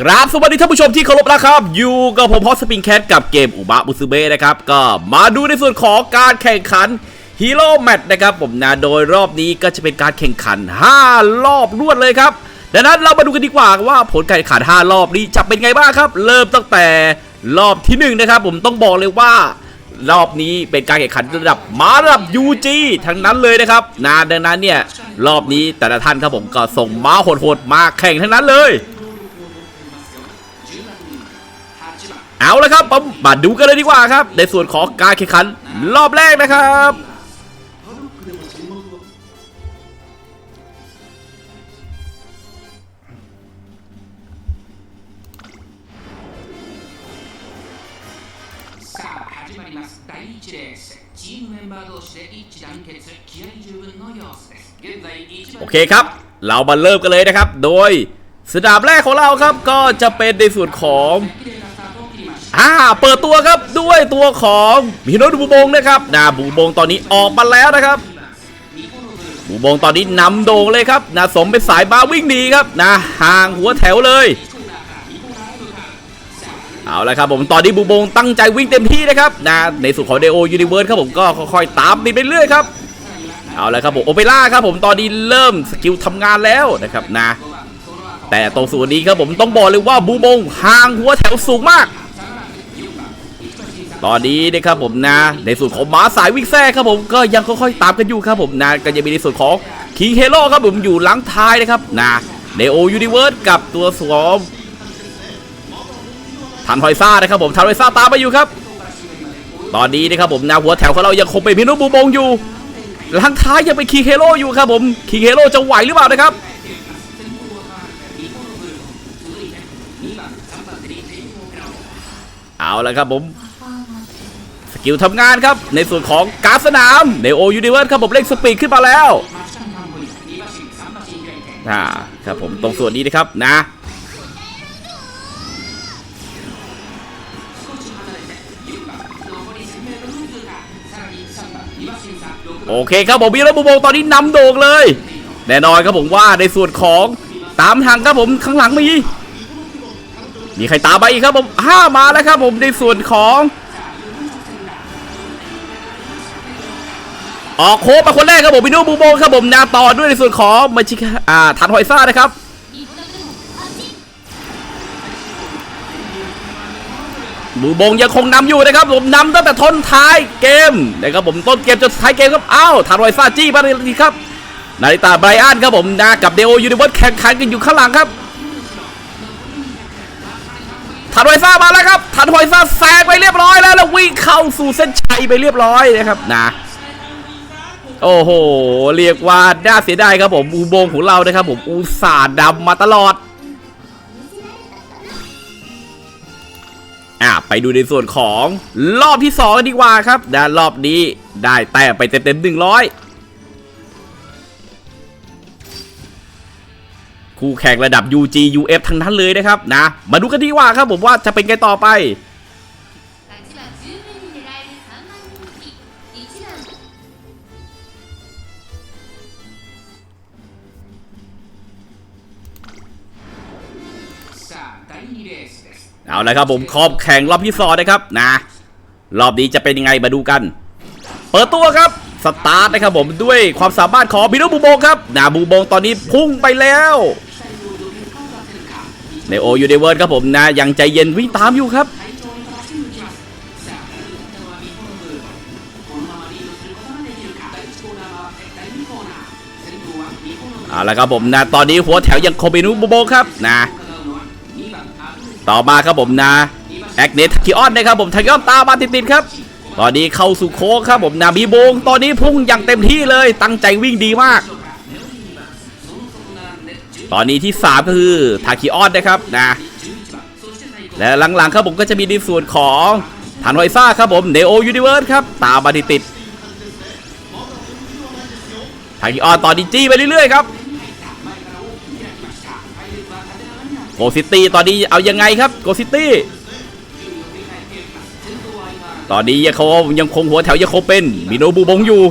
กราบสวัสดีท่านผู้ชมที่เคารพนะครับ อยู่กับผมพอสปริงแคทกับเกมอุบะบุซึเบะนะครับ ก็มาดูในส่วนของการแข่งขันฮีโร่แมตช์นะครับผมนะโดยรอบนี้ก็จะเป็นการแข่งขัน 5 รอบรวดเลยครับ ดังนั้นเรามาดูกันดีกว่าว่าผลการแข่งขัน 5 รอบนี้จะเป็นไงบ้างครับ เริ่มตั้งแต่รอบที่ 1 นะครับ ผมต้องบอกเลยว่ารอบนี้เป็นการแข่งขันระดับมาระดับ UG ทั้งนั้นเลยนะครับนะดังนั้นเนี่ยรอบนี้แต่ละท่านครับผมก็ส่งม้าโหดๆมาแข่งทั้งนั้นเลย เอาละครับมาดูกันเลยดีกว่าครับ ในส่วนของการแข่งขันรอบแรกนะครับโอเคครับ เรามาเริ่มกันเลยนะครับ โดยสนามแรกของเราครับก็จะเป็นในส่วนของ อ่าเปิดตัวครับด้วยตัวของมิโนบูบงนะครับนะบูบงตอนนี้ออกมาแล้วนะครับบูบงตอนนี้นำโด่งเลยครับนะสมเป็นสายบ้าวิ่งดีครับนะห่างหัวแถวเลยเอาละครับผมตอนนี้บูบงตั้งใจวิ่งเต็มที่นะครับนะในส่วนของเดโอยูนิเวิร์สครับผมก็ค่อยๆตามติดไปเรื่อยครับเอาละครับผมโอเปร่าครับผมตอนนี้เริ่มสกิลทำงานแล้วนะครับนะ แต่ตรงส่วนนี้ครับผมต้องบอกเลยว่าบูบงห่างหัวแถวสูงมาก ตอนนี้นะครับผมนะ ในส่วนของม้าสายวิ่งแท้ครับผมก็ยังค่อยๆตามกันอยู่ครับผมนะก็ยังมีในส่วนของคิงเฮโร่ครับผมอยู่หลังท้ายนะครับนะเดโอยูนิเวิร์สกับตัวสวมทันฮอยซ่านะครับผมทันฮอยซ่าตามมาอยู่ครับ ตอนนี้นะครับผมนวหัวแถวของเรายังคงเป็นพินุบูบงอยู่หลังท้ายยังเป็นคีเคโร่อยู่ครับผมคีเคโร่จะไหวหรือเปล่านะครับเอาละครับผม กิลทำงานครับในส่วนของการดสนามในโอยูนิเวิร์สครับผมเร่งสปีดขึ้นมาแล้วอ่าครับผมตรงส่วนนี้นะครับนะโอเคครับผมมีระบุโบตอนนี้นำโด่งเลย แน่นอนครับผมว่าในส่วนของตามทางครับผมข้างหลังมีมีใครตามมาอีกครับผมห้ามาแล้วครับผมในส่วนของ ออกโค้งมาคนแรกครับผมมิโนบูโบงครับผมนาต่อด้วยในส่วนของมาชิกาอ่าทันหอยซ่านะครับบูบงยังคงนำอยู่นะครับผมนำตั้งแต่ทนท้ายเกมนะครับผมต้นเกมจนท้ายเกมครับอ้าวทารอยซาจี้มาเลยทีครับนาริตาไบรอันครับผมนะกับเดโอยูนิเวิร์สแข่งขันกันอยู่ข้างหลังครับทารอยซามาแล้วครับทารอยซาแซงไปเรียบร้อยแล้วแล้ววิ่งเข้าสู่เส้นชัยไปเรียบร้อยนะครับนะ โอ้โห เรียกว่าน่าเสียดายครับผมอูโบงของเรานะครับผมอุตส่าห์ดำมาตลอดอะไปดูในส่วนของรอบที่2กันดีกว่าครับนะรอบนี้ได้แต้มไปเต็มๆหนึ่งร้อยคู่แข่งระดับ UG UF ทั้งนั้นเลยนะครับนะ มาดูกันดีกว่าครับผมว่าจะเป็นไงต่อไป เอาละครับผมขอบแข่งรอบที่สองนะครับนะ รอบนี้จะเป็นยังไงมาดูกัน เปิดตัวครับสตาร์ทนะครับผมด้วยความสามารถของบิโนบูโบงครับนาบูโบงตอนนี้พุ่งไปแล้วในโอยูเดเวิร์ดครับผมนะยังใจเย็นวิ่งตามอยู่ครับเอาละครับผมนะตอนนี้หัวแถวยังคงเป็นนุบูโบงครับนะ ต่อมาครับผมนะแอคเนทคิออนนะครับผมทากยอนตามาติดๆครับ ตอนนี้เข้าสู่โค้งครับผมนาบีโบง ตอนนี้พุ่งอย่างเต็มที่เลยตั้งใจวิ่งดีมาก ตอนนี้ที่ 3 ก็คือทาคิออนนะครับนะและหลังๆครับผมก็จะมีในส่วนของทานไวซ่าครับผมเนโอยูนิเวิร์สครับตามมาติดๆทาคิออนตอนนี้จี้ไปเรื่อยๆครับ โกซิตี้ตอนนี้เอายังไงครับโกซิตี้ตอนนี้ยังคงยังคงหัวแถวยังคงเป็นมิโนบูบงอยู่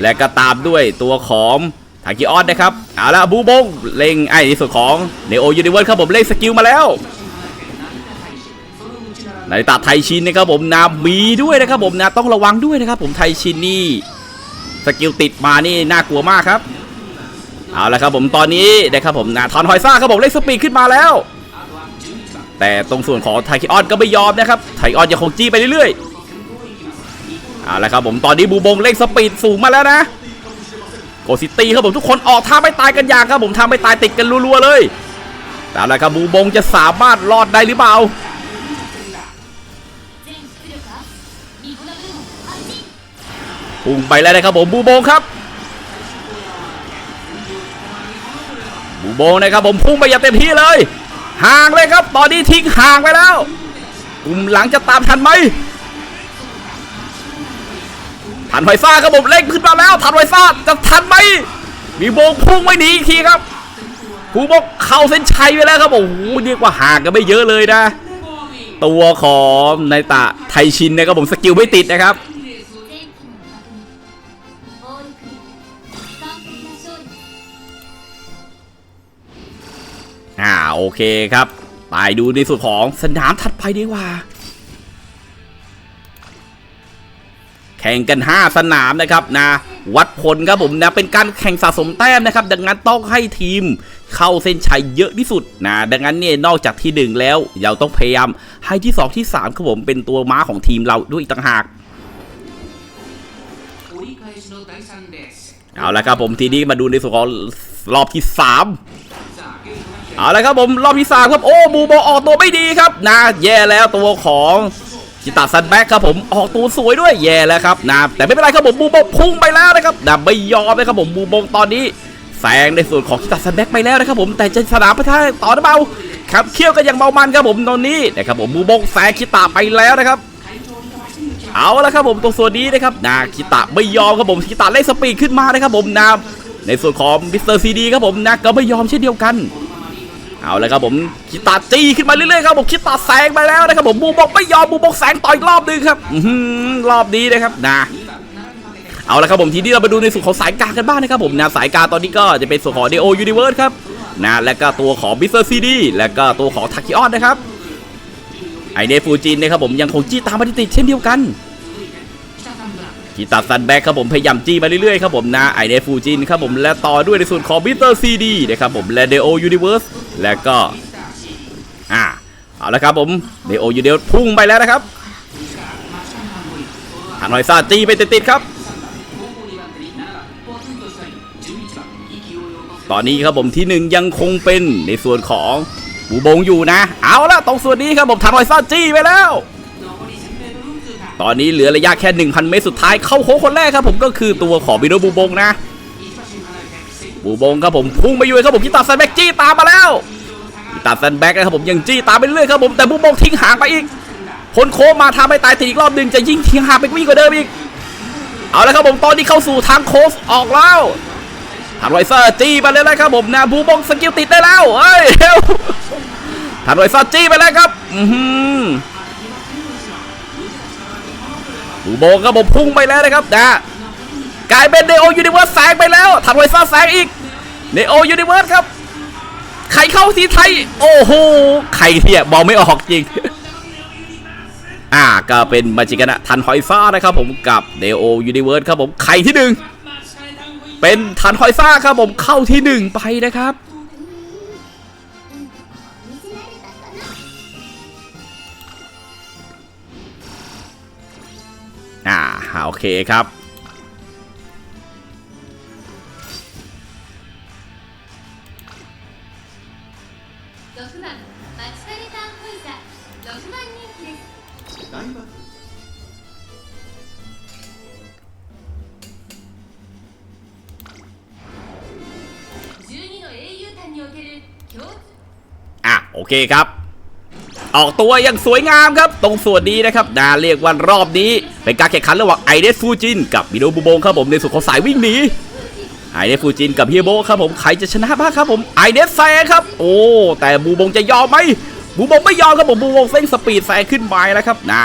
และก็ตามด้วยตัวของทากิออนนะครับเอาละบูบงเล็งไอ้ในส่วนของเนโอยูนิเวิร์สครับผมเล็งสกิลมาแล้วนาริตะไทชินนะครับผมนามีด้วยนะครับผมนะต้องระวังด้วยนะครับผมไทชินนี่สกิลติดมานี่น่ากลัวมากครับ เอาละครับผมตอนนี้นะครับผมนาทอนฮอยซ่าครับผมเล่นสปีดขึ้นมาแล้ว แต่ตรงส่วนของไทคิออนก็ไม่ยอมนะครับไทคิออนยังคงจี้ไปเรื่อยๆเอาละครับผมตอนนี้บูบงเล่นสปีดสูงมาแล้วนะโกซิตี้ครับผมทุกคนออกท่าไม่ตายกันอย่างครับผมท่าไม่ตายติดกันรัวๆเลยเอาละครับบูบงจะสามารถรอดได้หรือเปล่าพุ่งไปแล้วนะครับผมบูบงครับ บูบงนะครับผมพุ่งไปอย่างเต็มที่เลย ห่างเลยครับตอนนี้ทิ้งห่างไปแล้วกลุ่มหลังจะตามทันไหมทันไฟฟ้าครับผมเร่งขึ้นมาแล้วทันไฟฟ้าจะทันไหมมีโบงพุ่งไม่หนีอีกทีครับผูบกเข้าเส้นชัยไปแล้วครับผมโอ้โหเรียกว่าห่างกันไม่เยอะเลยนะ ตัวของนายตะไทชินนะครับผมสกิลไม่ติดนะครับ โอเคครับไปดูในส่วนของสนามถัดไปดีกว่า แข่งกัน 5 สนามนะครับนะวัดผลครับผมนะเป็นการแข่งสะสมแต้มนะครับ ดังนั้นต้องให้ทีมเข้าเส้นชัยเยอะที่สุดนะดังนั้นเนี่ยนอกจากที่ 1 แล้วเราต้องพยายามให้ที่ 2 ที่3ครับผมเป็นตัวม้าของทีมเราด้วยอีกต่างหากเอาละครับผมทีนี้มาดูในส่วนของรอบที่ 3 เอาละครับผมรอบที่สามครับโอ้บูโบออกตัวไม่ดีครับนะแย่แล้วตัวของจิตาซันแบ็กครับผมออกตัวสวยด้วยแย่แล้วครับนะแต่ไม่เป็นไรครับผมบูโบพุ่งไปแล้วนะครับนะไม่ยอมนะครับผมบูโบตอนนี้แซงในส่วนของจิตาซันแบ็กไปแล้วนะครับผมแต่จะสนามประทะต่อหรือเปล่าครับเคี่ยวกันอย่างเมามันครับผมตอนนี้นะครับผมบูโบแซงคิตาไปแล้วนะครับเอาละครับผมตรงส่วนนี้นะครับนาคิตะไม่ยอมครับผมคิตะเล่นสปีดขึ้นมานะครับผมนาในส่วนของมิสเตอร์ซีดีครับผมนะก็ไม่ยอมเช่นเดียวกัน เอาละครับผมคิตาจี้ขึ้นมาเรื่อยๆครับผมคิตาแสงไปแล้วนะครับผมบูบอกไม่ยอมบูบอกแสงต่อยรอบนึงครับรอบนี้นะครับนะเอาละครับผมทีนี้เรามาดูในส่วนของสายกากันบ้างนะครับผมนะสายกาตอนนี้ก็จะเป็นส่วนของเดโอยูนิเวิร์สครับนะและก็ตัวของบิสเตอร์ซีดีและก็ตัวของทาคิออนนะครับไอเดฟูจินนะครับผมยังคงจี้ตามมาติดเช่นเดียวกันคิตาซันแบกครับผมพยายามจี้มาเรื่อยๆครับผมนะไอเดฟูจินครับผมและต่อด้วยในส่วนของบิสเตอร์ซีดีนะครับผมและเดโอยูนิเวิร์ส แล้วก็ อ่า เอาละครับผมเดโอยูเดียวพุ่งไปแล้วนะครับฮานอยซาจีไปติดๆครับ ตอนนี้ครับผมที่หนึ่งยังคงเป็นในส่วนของบูบงอยู่นะ เอาละตรงส่วนนี้ครับผมทานอยซาจี้ไปแล้ว ตอนนี้เหลือระยะแค่ 1,000 เมตรสุดท้ายเข้าโค้งคนแรกครับผมก็คือตัวของบิโนบูบงนะ บูบงครับผมพุ่งไปอยู่เลยครับผมกีตาร์ซันแบ็กจี้ตามมาแล้วกีตาร์ซันแบ็กนะครับผมยังจี้ตามไปเรื่อยครับผมแต่บูบงทิ้งห่างไปอีกพ้นโค้งมาทำให้ตายทีอีกรอบหนึ่งจะยิ่งทิ้งห่างไปวิ่งกว่าเดิมอีก เอาละครับผมตอนนี้เข้าสู่ทางโค้งออกแล้วทันไวเซอร์จี้ไปเลยนะครับผมนะบูบงสกิลติดได้แล้วเฮ้ยทันไวเซอร์จี้ไปแล้วครับอือหือบูบงครับผมพุ่งไปแล้วนะครับนะกลายเป็นเดโอยูนิเวิร์สแซงไปแล้วทันไวเซอร์แซงอีก เนโอยูนิเวิร์สครับใครเข้าสีไทย โอ้โหใครเนี่ยมองไม่ออกจริง อ่าก็เป็นมาจิกานะทันฮอยซ่านะครับผมกับเนโอยูนิเวิร์สครับผมใครที่หนึ่งเป็นทันฮอยซ่าครับผมเข้าที่หนึ่งไปนะครับอ่าโอเคครับ อะ โอเคครับ ออกตัวอย่างสวยงามครับ ตรงส่วนนี้นะครับนาเรียกว่ารอบนี้ เป็นการแข่งขันระหว่างไอเดสฟูจินกับมิโนบุโบงครับผมในส่วนของสายวิ่งหนีไอเดสฟูจินกับเฮียโบครับผมใครจะชนะบ้างครับผมไอเดสแซครับ โอ้แต่บูบงจะยอมไหม บูบงไม่ยอมครับผมบูบงเส้นสปีดแซงขึ้นไปแล้วครับนะ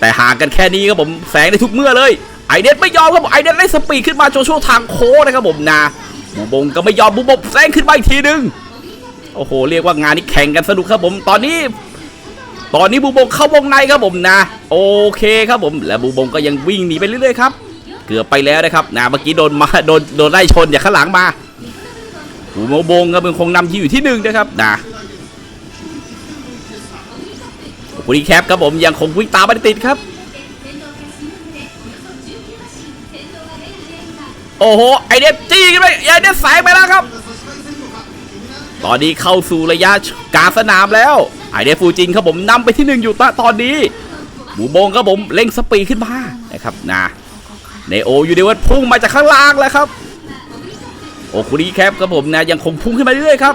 แต่ห่างกันแค่นี้ครับผมแซงได้ทุกเมื่อเลยไอเดสไม่ยอมครับผมไอเดสไล่สปีดขึ้นมาจนช่วงทางโค้งนะครับผมนะบูบงก็ไม่ยอมบูบงแซงขึ้นมาอีกทีหนึงโอ้โหเรียกว่างานนี้แข่งกันสนุกครับผมตอนนี้ ตอนนี้บูบงเข้าวงในครับผมนะ โอเคครับผม และบูบงก็ยังวิ่งหนีไปเรื่อยๆครับเกือบไปแล้วนะครับนะเมื่อกี้โดนมาโดนโดนไล่ชนจากข้างหลังมาบูบงก็เป็นคงนำที่อยู่ที่หนึ่งนะครับนะ บุรีแคปครับผมยังคงวิ่งตามมาติดครับ โอ้โห ไอเดฟจี้กันไปไอเดฟแสงไปแล้วครับ ตอนนี้เข้าสู่ระยะกลางสนามแล้ว ไอเดฟฟูจินครับผมนำไปที่หนึ่งอยู่ตตอนนี้หมูโบงครับผมเร่งสปีดขึ้นมานะครับนะในโอยูเดวิร์ดพุ่งมาจากข้างล่างแล้วครับ โอคุรีแคปครับผมนะยังคงพุ่งขึ้นมาเรื่อยๆครับ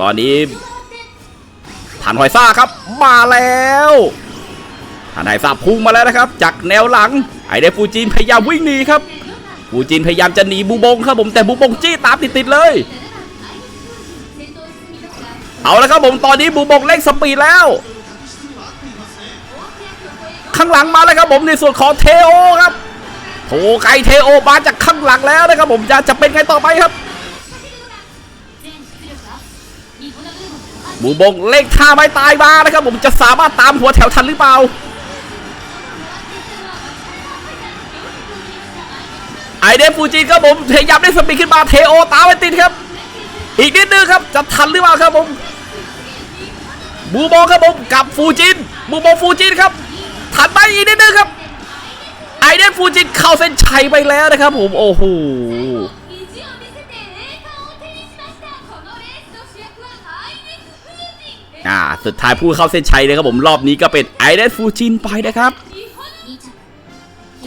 ตอนนี้ ฐานหอยซ่าครับ มาแล้วฐานหอยซ่าพุ่งมาแล้วนะครับ จากแนวหลัง ไอเดฟูจินพยายามวิ่งหนีครับฟูจินพยายามจะหนีบูบงครับผมแต่บูบงจี้ตามติดๆเลยเอาละครับผมตอนนี้บูบงเร่งสปีดแล้ว ข้างหลังมาแล้วครับผมในส่วนของเทโอครับโถไกเทโอมาจากข้างหลังแล้วนะครับผมจะจะเป็นไงต่อไปครับ บูบงเร่งท่าไม่ตายมานะครับผมจะสามารถตามหัวแถวทันหรือเปล่าไอเดฟฟูจินครับผมพยายามได้สปีดขึ้นมาเทโอตามไปติดครับ อีกนิดนึงครับจะทันหรือเปล่าครับผมบูโบครับผมกับฟูจินบูโบฟูจินครับทันไปอีกนิดนึงครับไอเดนฟูจินเข้าเส้นชัยไปแล้วนะครับผมโอ้โห อ่าสุดท้ายผู้เข้าเส้นชัยนะครับผมรอบนี้ก็เป็นไอเดนฟูจินไปนะครับ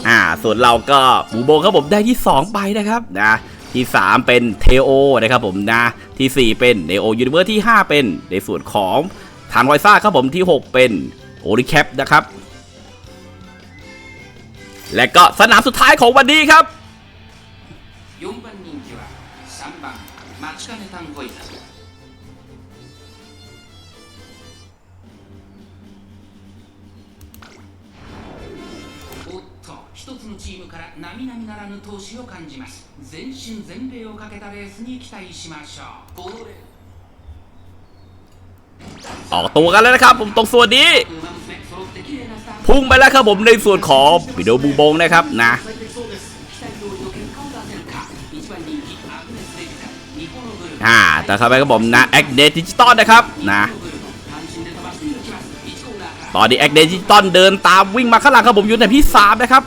อ่าส่วนเราก็บูโบครับผมได้ที่ 2 ไปนะครับนะที่ 3 เป็นเทโอนะครับผมนะที่ 4 เป็นเนโอยูนิเวอร์ที่ 5 เป็นในส่วนของทานไวซ่าครับผมที่ 6 เป็นโอริแคปนะครับ และก็สนามสุดท้ายของวันนี้ครับ のチームから並々ならぬ闘志を感じます全身全霊をかけたレースに期待しましょうออกตัวกันแล้วนะครับ ผมตรงส่วนนี้ พุ่งไปแล้วครับผมในส่วนของปิโดบูบงนะครับนะฮ่าแต่เข้าไปครับผมนะแอคเดดิจิตอลนะครับนะตอนนี้แอคเดดิจิตอลเดินตามวิ่งมาข้างหลังครับผมอยู่ในที่3นะครับ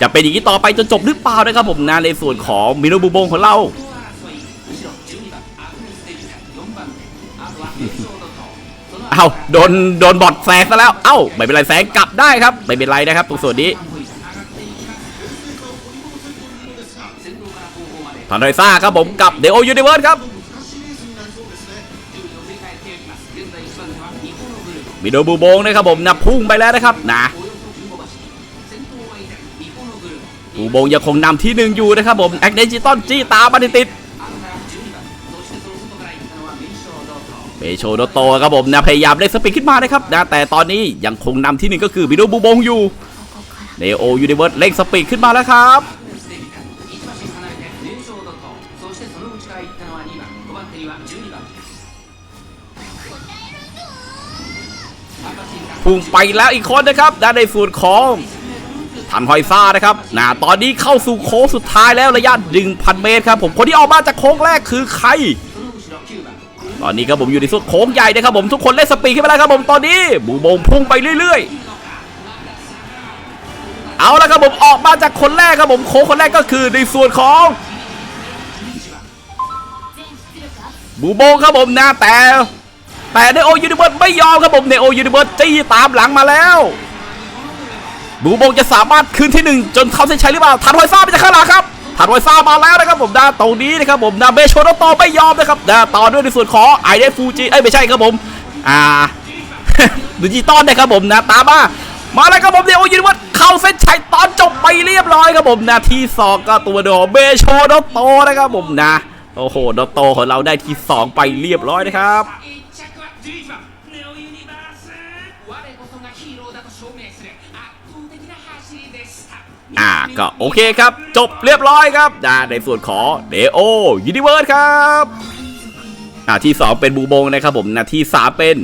จะเป็นอย่างนี้ต่อไปจนจบหรือเปล่านะครับผมนะในส่วนของมิโนบุบงของเราเอาโดนโดนบอดแสงซะแล้ว เอ้าไม่เป็นไรแสงกลับได้ครับไม่เป็นไรนะครับ ตรงส่วนนี้พันไรซ่าครับผมกับเดโอยูนิเวิร์สครับมิโดบูโบงนะครับผมนะพุ่งไปแล้วนะครับนะ ตูโบยังคงนำที่หนึ่งอยู่นะครับผมแอคเดจิตอนจี้ตามมาติดเบโชโดโตครับผมนะพยายามเล่นสปีดขึ้นมานะครับนะแต่ตอนนี้ยังคงนำที่หนึ่งก็คือบิโดบูบงอยู่เนโอยูนิเวิร์สเร่งสปีดขึ้นมาแล้วครับพุ่งไปแล้วอีกคนนะครับนะในสูวนของ ทันหอยซ่านะครับนะตอนนี้เข้าสู่โค้งสุดท้ายแล้วระยะ 1,000 เมตรครับผมคนที่ออกมาจากโค้งแรกคือใคร ตอนนี้ครับผมอยู่ในสุดโค้งใหญ่นะครับผมทุกคนเล่นสปีดขึ้นไปแล้วครับผมตอนนี้บูบงพุ่งไปเรื่อย ๆ เอาละครับผมออกมาจากคนแรกครับผมโค้งคนแรกก็คือในส่วนของบูโบครับผมนะแต่แต่เนโอยูนิเวิร์สไม่ยอมครับผมเนโอยูนิเวิร์สจี้ตามหลังมาแล้ว บูบงจะสามารถขึ้นที่หนึ่งจนเข้าเส้นชัยหรือเปล่าทันไวซ่าไปจากข้างหลังครับทันไวซ่ามาแล้วนะครับผมนะตรงนี้นะครับผมนะเบโชโนโตไม่ยอมนะครับนะต่อด้วยในส่วนของไอเดฟูจิเอ้ยไม่ใช่ครับผมอ่าดิจิตอลนะครับผมนะตามมามาแล้วครับผมเดี๋ยวยินว่าเข้าเส้นชัยตอนจบไปเรียบร้อยครับผมนะที่สองก็ตัวโดเบโชโนโตนะครับผมนะโอ้โหโนโตของเราได้ที่สองไปเรียบร้อยนะครับ อ่าก็โอเคครับ จบเรียบร้อยครับอ่าในส่วนของเดโอยูนิเวิร์สครับอ่าที่ 2 เป็นบูบงนะครับผมนาที่ 3 เป็น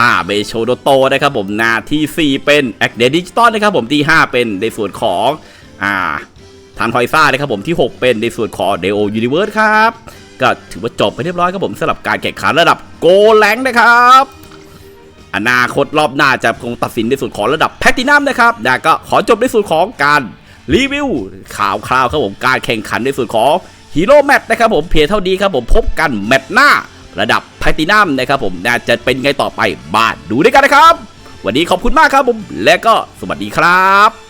อ่าเบโชโดโตนะครับผมนาที่ 4 เป็นแอคเดดิจิตอลนะครับผมที่ 5 เป็นในส่วนของอ่าทานฮอยซ่านะครับผมที่ 6 เป็นในส่วนของเดโอยูนิเวิร์สครับ ก็ถือว่าจบไปเรียบร้อยครับผมสำหรับการแข่งขันระดับโกแลงนะครับ อนาคตรอบหน้าจะคงตัดสินในส่วนของระดับแพลตินัมนะครับนะก็ขอจบในส่วนของการรีวิวข่าวคราวครับผมการแข่งขันในส่วนของฮีโร่แมตนะครับผมเพียงเท่านี้ครับผมพบกันแมตช์หน้าระดับแพลตินัมนะครับผมน่าจะเป็นไงต่อไปบ้านดูด้วยกันนะครับ วันนี้ขอบคุณมากครับผมและก็สวัสดีครับ